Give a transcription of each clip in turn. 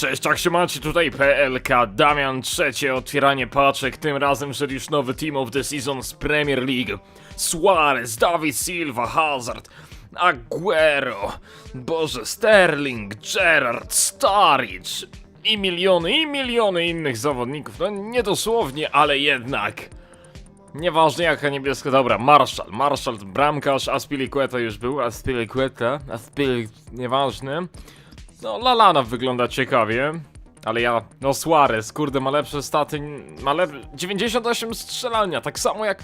Cześć, jak się macie? Tutaj PLK, Damian, trzecie otwieranie paczek, tym razem wszedł już nowy Team of the Season z Premier League. Suarez, David Silva, Hazard, Aguero, Boże, Sterling, Gerrard, Staricz i miliony, i miliony innych zawodników. No nie dosłownie, ale jednak. Nieważne jaka niebieska, dobra, Marshall, Marshall, bramkarz, Aspilicueta już był, Aspilicueta, Aspil... nieważne. No, Lalana wygląda ciekawie, ale ja, no Suarez, kurde, ma lepsze staty, ma lep... 98 strzelania, tak samo jak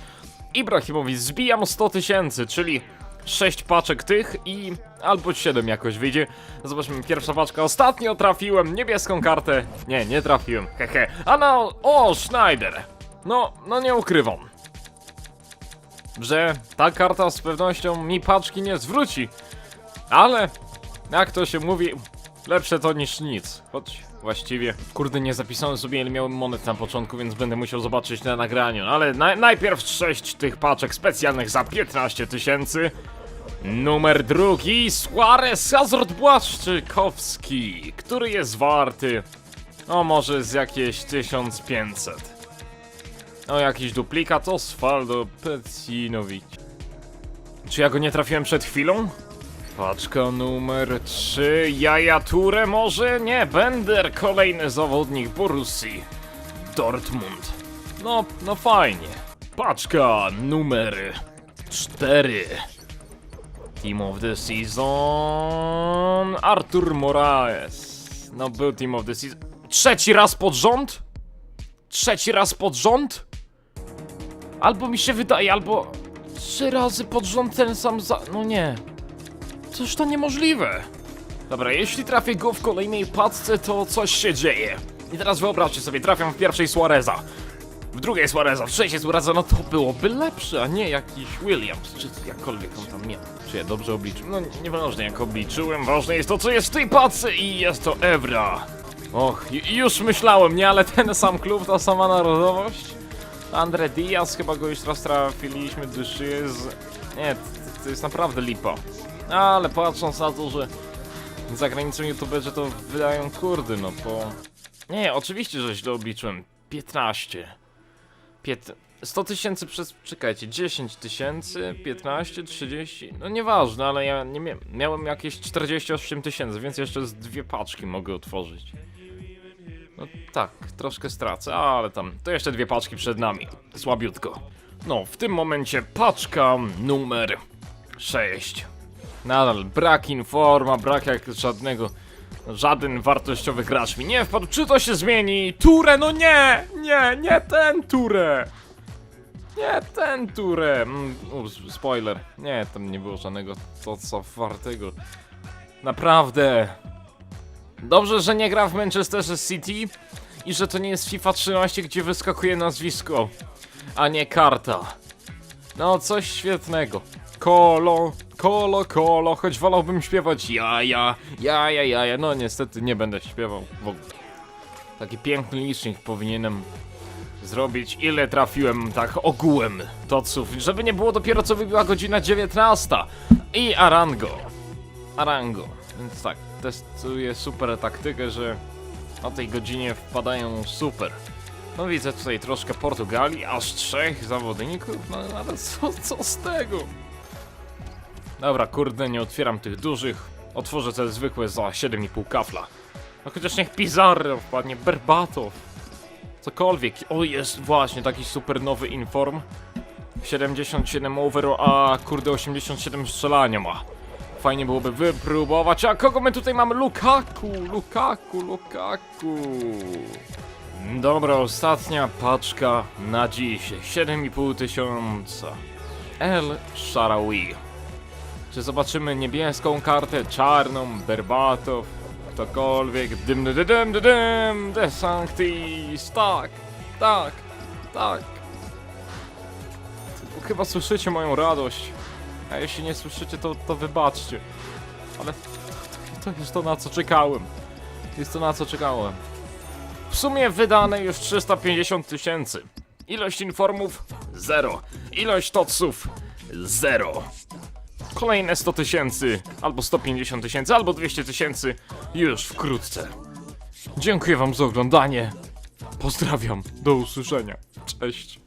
Ibrahimowi, zbijam 100 tysięcy, czyli 6 paczek tych i albo 7 jakoś wyjdzie. Zobaczmy, pierwsza paczka, ostatnio trafiłem niebieską kartę, nie, nie trafiłem, hehe, a no, o, Schneider, no, no nie ukrywam, że ta karta z pewnością mi paczki nie zwróci, ale jak to się mówi, lepsze to niż nic. Choć właściwie, kurde, nie zapisałem sobie ile miałem monet na początku, więc będę musiał zobaczyć na nagraniu. No ale na, najpierw 6 tych paczek specjalnych za 15 tysięcy. Numer drugi, Suarez Hazard Błaszczykowski, który jest warty, o może z jakieś 1500. O, jakiś duplikat Osvaldo Pecinowicz. Czy ja go nie trafiłem przed chwilą? Paczka numer 3. Jaja Ture może? Nie, Bender. Kolejny zawodnik Borussii. Dortmund. No, no fajnie. Paczka numer 4. Team of the Season. Artur Moraes. No, był Team of the Season. Trzeci raz pod rząd? Trzeci raz pod rząd? Albo mi się wydaje, albo trzy razy pod rząd ten sam za... No nie. Cóż to niemożliwe. Dobra, jeśli trafię go w kolejnej paczce, to coś się dzieje. I teraz wyobraźcie sobie, trafiam w pierwszej Suareza. W drugiej Suareza, w trzeciej Suareza, no to byłoby lepsze, a nie jakiś Williams, czy jakkolwiek on tam nie. Czy ja dobrze obliczyłem? No nieważne jak obliczyłem, ważne jest to, co jest w tej paczce i jest to Evra. Och, już myślałem, nie, ale ten sam klub, ta sama narodowość. Andre Diaz, chyba go już raz trafiliśmy, gdyż jest... Nie, to jest naprawdę lipa. Ale patrząc na to, że za granicą youtuberzy to wydają kurdy, no po... Nie, oczywiście, że źle obliczyłem. 15. Pięt... 100 tysięcy przez... czekajcie, 10 tysięcy, 15, 30... No nieważne, ale ja nie mia... miałem jakieś 48 tysięcy, więc jeszcze z dwie paczki mogę otworzyć. No tak, troszkę stracę, ale tam, to jeszcze dwie paczki przed nami. Słabiutko. No, w tym momencie paczka numer 6. Nadal brak informa, brak jak żadnego, żaden wartościowy gracz mi nie wpadł. Czy to się zmieni? Ture, no nie! Nie, nie ten Ture! Nie ten Ture! Mm, ups, spoiler. Nie, tam nie było żadnego to co wartego. Naprawdę. Dobrze, że nie gra w Manchesterze City i że to nie jest FIFA 13, gdzie wyskakuje nazwisko, a nie karta. No, coś świetnego. Kolo, kolo, kolo, choć wolałbym śpiewać jaja, jaja, jaja. No niestety nie będę śpiewał w ogóle. Taki piękny licznik powinienem zrobić. Ile trafiłem tak ogółem toców, żeby nie było dopiero co wybiła godzina 19. I Arango. Arango. Więc tak, testuję super taktykę, że o tej godzinie wpadają super. No widzę tutaj troszkę Portugalii, aż trzech zawodników, no ale co, co z tego? Dobra, kurde, nie otwieram tych dużych. Otworzę te zwykłe za 7,5 kafla. No chociaż niech Pizarro wpadnie, Berbatow. Cokolwiek. O, jest właśnie taki super nowy inform. 77 overall, a kurde 87 strzelania ma. Fajnie byłoby wypróbować. A kogo my tutaj mamy? Lukaku, Lukaku, Lukaku. Dobra, ostatnia paczka na dziś. 7,5 tysiąca. El Sharawi. Czy zobaczymy niebieską kartę, czarną, Berbatow, ktokolwiek, dym, dym, dym, dym, dym, De Sanctis, tak, tak, tak. Chyba słyszycie moją radość, a jeśli nie słyszycie, to, to wybaczcie. Ale to, to, jest to, na co czekałem. Jest to, na co czekałem. W sumie wydane już 350 tysięcy. Ilość informów? Zero. Ilość toców? Zero. Kolejne 100 tysięcy, albo 150 tysięcy, albo 200 tysięcy już wkrótce. Dziękuję wam za oglądanie. Pozdrawiam. Do usłyszenia. Cześć.